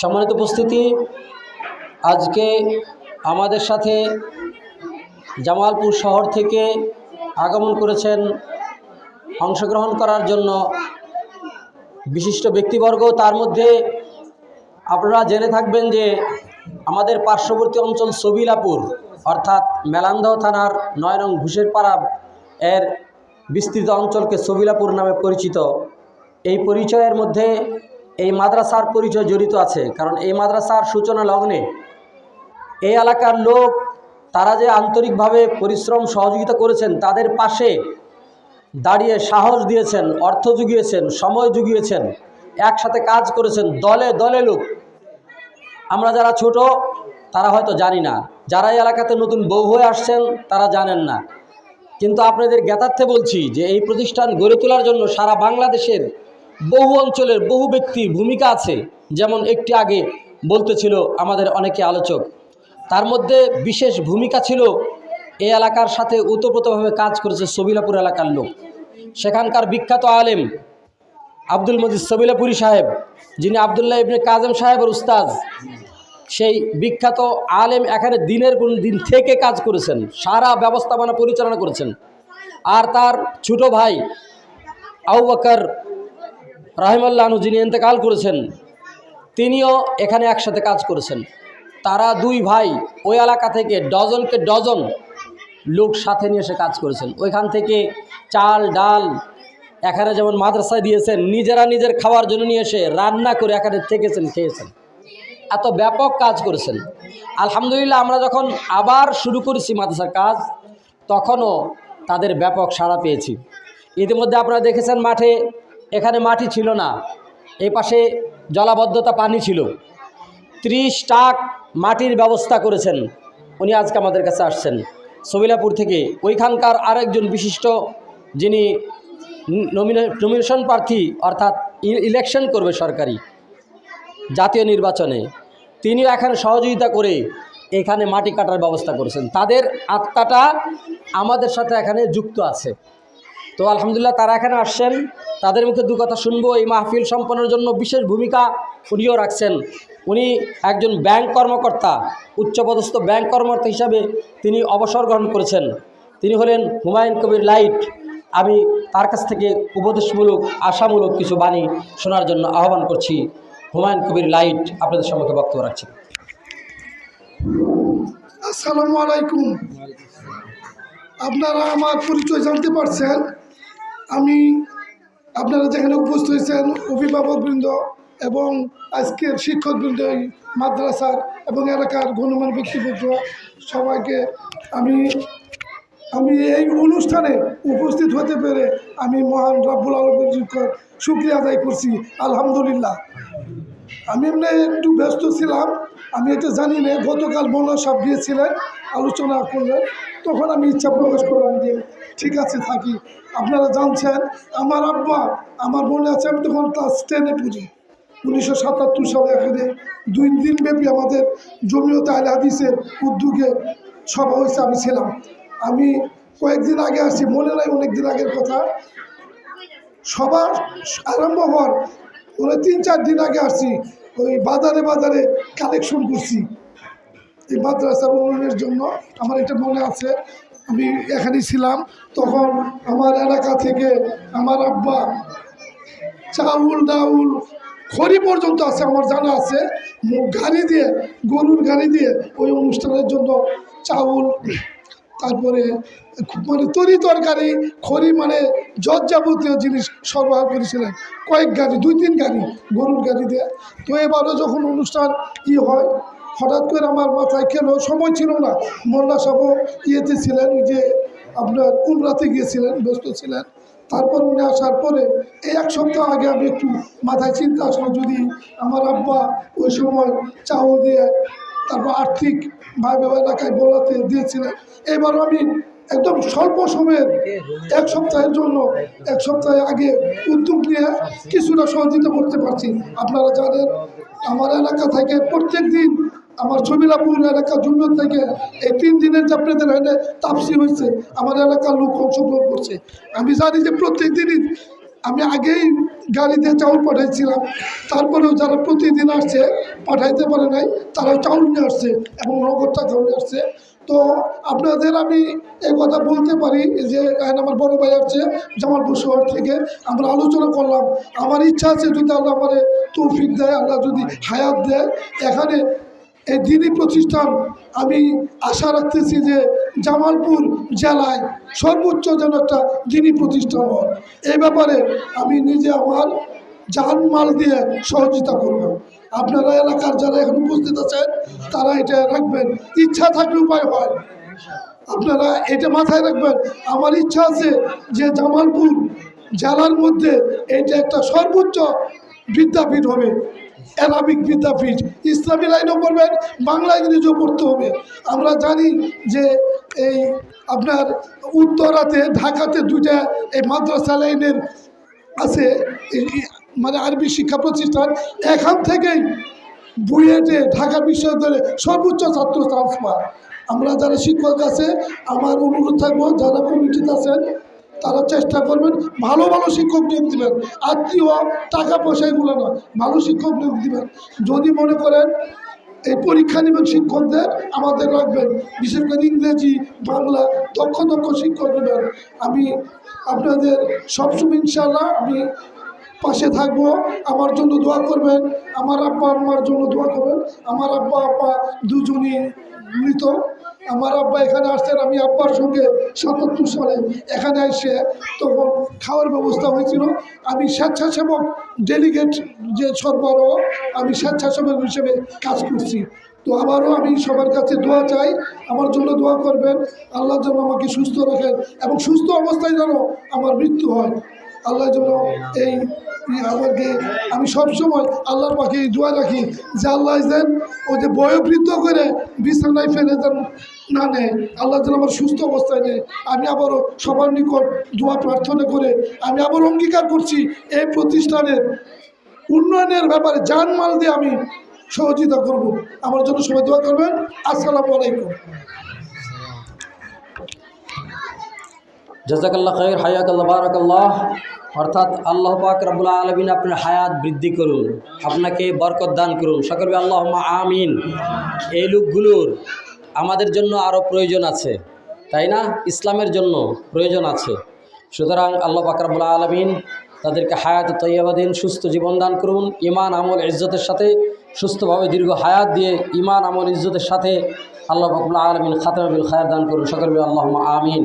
সম্মানিত উপস্থিতি, আজকে আমাদের সাথে জামালপুর শহর থেকে আগমন করেছেন, অংশগ্রহণ করার জন্য বিশিষ্ট ব্যক্তিবর্গ। তার মধ্যে আপনারা জেনে থাকবেন যে আমাদের পার্শ্ববর্তী অঞ্চল সবিলাপুর, অর্থাৎ মেলান্দহ থানার নয় নং ঘুষের পাড়া এর বিস্তৃত অঞ্চলকে সবিলাপুর নামে পরিচিত। এই পরিচয়ের মধ্যে এই মাদ্রাসার পরিচয় জড়িত আছে, কারণ এই মাদ্রাসার সূচনা লগ্নে এই এলাকার লোক, তারা যে আন্তরিকভাবে পরিশ্রম, সহযোগিতা করেছেন, তাদের পাশে দাঁড়িয়ে সাহস দিয়েছেন, অর্থ জুগিয়েছেন, সময় জুগিয়েছেন, একসাথে কাজ করেছেন, দলে দলে লোক। আমরা যারা ছোট, তারা হয়তো জানি না। যারা এই এলাকাতে নতুন বউ হয়ে আসছেন, তারা জানেন না। কিন্তু আপনাদের জ্ঞাতার্থে বলছি যে এই প্রতিষ্ঠান গড়ে তোলার জন্য সারা বাংলাদেশের বহু অঞ্চলের বহু ব্যক্তির ভূমিকা আছে। যেমন একটি আগে বলতেছিল আমাদের অনেকে আলোচক, তার মধ্যে বিশেষ ভূমিকা ছিল এই এলাকার সাথে ওতপ্রোতভাবে কাজ করেছে সবিলাপুর এলাকার লোক। সেখানকার বিখ্যাত আলেম আব্দুল মজিদ সবিলাপুরি সাহেব, যিনি আবদুল্লাহ ইবনে কাজেম সাহেবের উস্তাজ সেই বিখ্যাত আলেম এখানে দিনের কোন দিন থেকে কাজ করেছেন, সারা ব্যবস্থাপনা পরিচালনা করেছেন। আর তার ছোট ভাই আউ বকর রাহিমাল্লাহনু যিনি ইন্তেকাল করেছেন, তিনিও এখানে একসাথে কাজ করেছেন। তারা দুই ভাই ওই এলাকা থেকে ডজনকে ডজন লোক সাথে নিয়ে এসে কাজ করেছেন। ওইখান থেকে চাল, ডাল, এখানে যেমন মাদ্রাসায় দিয়েছেন, নিজেরা নিজের খাওয়ার জন্য নিয়ে এসে রান্না করে এখানে থেকেছেন, খেয়েছেন। এত ব্যাপক কাজ করেছেন। আলহামদুলিল্লাহ, আমরা যখন আবার শুরু করেছি মাদ্রাসার কাজ, তখনও তাদের ব্যাপক সাড়া পেয়েছি। ইতিমধ্যে আপনারা দেখেছেন মাঠে এখানে মাটি ছিল না, এই পাশে জলাবদ্ধতা পানি ছিল। ত্রিশ টাক মাটির ব্যবস্থা করেছেন, উনি আজকে আমাদের কাছে আসছেন। সবিলাপুর থেকে ওইখানকার আরেকজন বিশিষ্ট যিনি নমিনে নমিনেশন প্রার্থী, অর্থাৎ ইলেকশন করবে সরকারি, জাতীয় নির্বাচনে, তিনিও এখানে সহযোগিতা করে এখানে মাটি কাটার ব্যবস্থা করেছেন। তাদের আত্মাটা আমাদের সাথে এখানে যুক্ত আছে। তো আলহামদুলিল্লাহ তারা এখানে আসছেন। তাদের মুখে দু কথা শুনব। এই মাহফিল সম্পন্নের জন্য বিশেষ ভূমিকা উনিও রাখছেন। উনি একজন ব্যাংক কর্মকর্তা, উচ্চপদস্থ ব্যাংক কর্মকর্তা হিসাবে তিনি অবসর গ্রহণ করেছেন। তিনি হলেন হুমায়ুন কবির লাইট। আমি তার কাছ থেকে উপদেশমূলক, আশামূলক কিছু বাণী শোনার জন্য আহ্বান করছি। হুমায়ুন কবির লাইট, আপনাদের সম্মুখে বক্তব্য রাখছেন আসসালামু আলাইকুম। আপনারা আমার পরিচয় জানতে পারছেন। আমি আপনারা যেখানে উপস্থিত হয়েছেন, অভিভাবকবৃন্দ এবং আজকের শিক্ষকবৃন্দ মাদ্রাসার এবং এলাকার গণমান ব্যক্তিবৃন্দ, সবাইকে আমি আমি এই অনুষ্ঠানে উপস্থিত হতে পেরে আমি মহান রাব্বুল আলমের শুক্রিয়া আদায় করছি, আলহামদুলিল্লাহ। আমি এমনি একটু ব্যস্ত ছিলাম, আমি এটা জানি না, গতকাল মৌলা সাহেব গিয়েছিলেন, আলোচনা করলেন, তখন আমি ইচ্ছা প্রকাশ করলাম যে ঠিক আছে, থাকি। আপনারা জানছেন, আমার আব্বা, আমার মনে আছে, আমি তখন ক্লাস টেনে পড়ি। উনিশশো সাতাত্তর সালে এখানে দুই দিন ব্যাপী আমাদের জমিয়ত আল হাদিসের উদ্যোগে সভা হয়েছে, আমি ছিলাম। আমি কয়েকদিন আগে আসছি, মনে নাই অনেক দিন আগের কথা। সবার আরম্ভ হওয়ার ওরা তিন চার দিন আগে আসছি, ওই বাজারে বাজারে কালেকশন করছি। এই মাদ্রাসার উন্নয়নের জন্য, আমার এটা মনে আছে। আমি এখানে ছিলাম, তখন আমার এলাকা থেকে আমার আব্বা চাউল, ডাউল, খড়ি পর্যন্ত আছে, আমার জানা আছে। গাড়ি দিয়ে, গরুর গাড়ি দিয়ে ওই অনুষ্ঠানের জন্য চাউল, তারপরে মানে তরি তরকারি, খড়ি মানে যত যাবতীয় জিনিস সরবরাহ করেছিলেন। কয়েক গাড়ি দুই তিন গাড়ি গরুর গাড়ি দিয়ে। তো এবারও যখন অনুষ্ঠান ই হয় হঠাৎ করে আমার মাথায় খেলো, সময় ছিল না। মোল্লা সাহেব ইয়েতে ছিলেন যে আপনার উমরাতে গিয়েছিলেন, ব্যস্ত ছিলেন। তারপর উনি আসার পরে এই এক সপ্তাহ আগে আমি একটু মাথায় চিন্তা আসলো, যদি আমার আব্বা ওই সময় চাউল দিয়ে তারপর আর্থিক ভাই বাবা এলাকায় বলাতে দিয়েছিলেন। এবার আমি একদম স্বল্প সময়ের এক সপ্তাহের জন্য, এক সপ্তাহ আগে উদ্যোগ নিয়ে কিছুটা সহযোগিতা করতে পারছি। আপনারা জানেন, আমার এলাকা থেকে প্রত্যেক দিন আমার ছবিলাপুর এলাকা জুমিয়ত থেকে এই তিন দিনের যে আপনাদের এখানে তাপসি হয়েছে, আমার এলাকার লোক অংশগ্রহণ করছে। আমি জানি যে প্রত্যেক দিনই আমি আগেই গাড়িতে চাউল পাঠাইছিলাম, তারপরেও যারা প্রতিদিন আসছে, পাঠাইতে পারে নাই তারা চাউল নিয়ে আসছে এবং নগদ টাকাও নিয়ে আসছে। তো আপনাদের আমি এই কথা বলতে পারি যে আমার বড় ভাই আসছে জামালপুর শহর থেকে, আমরা আলোচনা করলাম। আমার ইচ্ছা আছে যদি আল্লাহ আমার তৌফিক দেয়, আল্লাহ যদি হায়াত দেয়, এখানে এই দিনই প্রতিষ্ঠান আমি আশা রাখতেছি যে জামালপুর জেলায় সর্বোচ্চ যেন একটা দিনই প্রতিষ্ঠান হয়। এই ব্যাপারে আমি নিজে আমার জানমাল দিয়ে সহযোগিতা করব। আপনারা এলাকার যারা এখন উপস্থিত আছেন, তারা এটা রাখবেন। ইচ্ছা থাকলে উপায় হয়। আপনারা এটা মাথায় রাখবেন। আমার ইচ্ছা আছে যে জামালপুর জেলার মধ্যে এটা একটা সর্বোচ্চ বিদ্যাপীঠ হবে। অ্যারাবিক বিদ্যাপীঠ ইসলামী লাইনও পড়বেন বাংলা ইংরেজিও পড়তে হবে। আমরা জানি যে এই আপনার উত্তরাতে, ঢাকাতে দুইটা এই মাদ্রাসা লাইনের আছে মানে আরবি শিক্ষা প্রতিষ্ঠান। এখান থেকেই বুয়েটে ঢাকা বিশ্ববিদ্যালয়ে সর্বোচ্চ ছাত্র পায় আমরা যারা শিক্ষক আছে, আমার অনুরোধ থাকব, যারা কমিটিতে আছেন তারা চেষ্টা করবেন ভালো ভালো শিক্ষক নিয়োগ দিবেন। আত্মীয় টাকা পয়সা এগুলো না, ভালো শিক্ষক নিয়োগ দেবেন। যদি মনে করেন এই পরীক্ষা নেবেন শিক্ষকদের, আমাদের রাখবেন। বিশেষ করে ইংরেজি, বাংলা দক্ষ দক্ষ শিক্ষক নেবেন। আমি আপনাদের সবসময় ইনশাল্লাহ আমি পাশে থাকব, আমার জন্য দোয়া করবেন, আমার আব্বা আম্মার জন্য দোয়া করবেন, আমার আব্বা আব্বা দুজনই মৃত, আমার আব্বা এখানে আসতেন আমি আব্বার সঙ্গে সাতাত্তর সালে এখানে এসে তখন খাওয়ার ব্যবস্থা হয়েছিল। আমি স্বেচ্ছাসেবক ডেলিগেট যে সরবরাহ, আমি স্বেচ্ছাসেবক হিসেবে কাজ করছি। তো আবারও আমি সবার কাছে দোয়া চাই, আমার জন্য দোয়া করবেন, আল্লাহ যেন আমাকে সুস্থ রাখেন এবং সুস্থ অবস্থায় যেন আমার মৃত্যু হয়। আল্লাহ যেন এই আমাকে আমি সবসময় আল্লাহর পাখি দোয়া রাখি যে আল্লাহ যেন ও যে বয়োবৃদ্ধ করে বিছানায় ফেলে যেন না নেয়, আল্লাহ যেন আমার সুস্থ অবস্থায় নেয়। আমি আবারও সবার নিকট দোয়া প্রার্থনা করে আমি আবার অঙ্গীকার করছি এই প্রতিষ্ঠানের উন্নয়নের ব্যাপারে জানমাল দিয়ে আমি সহযোগিতা করব। আমার জন্য সবাই দোয়া করবেন। আসসালামু আলাইকুম। জাজাকাল্লাহ খৈর হায়াকাল্লাহ, বারাকাল্লাহ। অর্থাৎ আল্লাহ পাক রব্বুল আলমিন আপনার হায়াত বৃদ্ধি করুন, আপনাকে বরকত দান করুন। সকল আল্লাহ আমিন। এই লোকগুলোর আমাদের জন্য আরও প্রয়োজন আছে, তাই না? ইসলামের জন্য প্রয়োজন আছে। সুতরাং আল্লাহ পাক রব্বুল আলমিন তাদেরকে হায়াত তৈয়াবা দিন, সুস্থ জীবন দান করুন ইমান আমল, ইজ্জতের সাথে সুস্থভাবে দীর্ঘ হায়াত দিয়ে ইমান আমল, ইজ্জতের সাথে আল্লাহ পাকুল্লাহ আলমিন খাতমবিল খায়ার দান করুন। সকল আল্লাহ আমিন।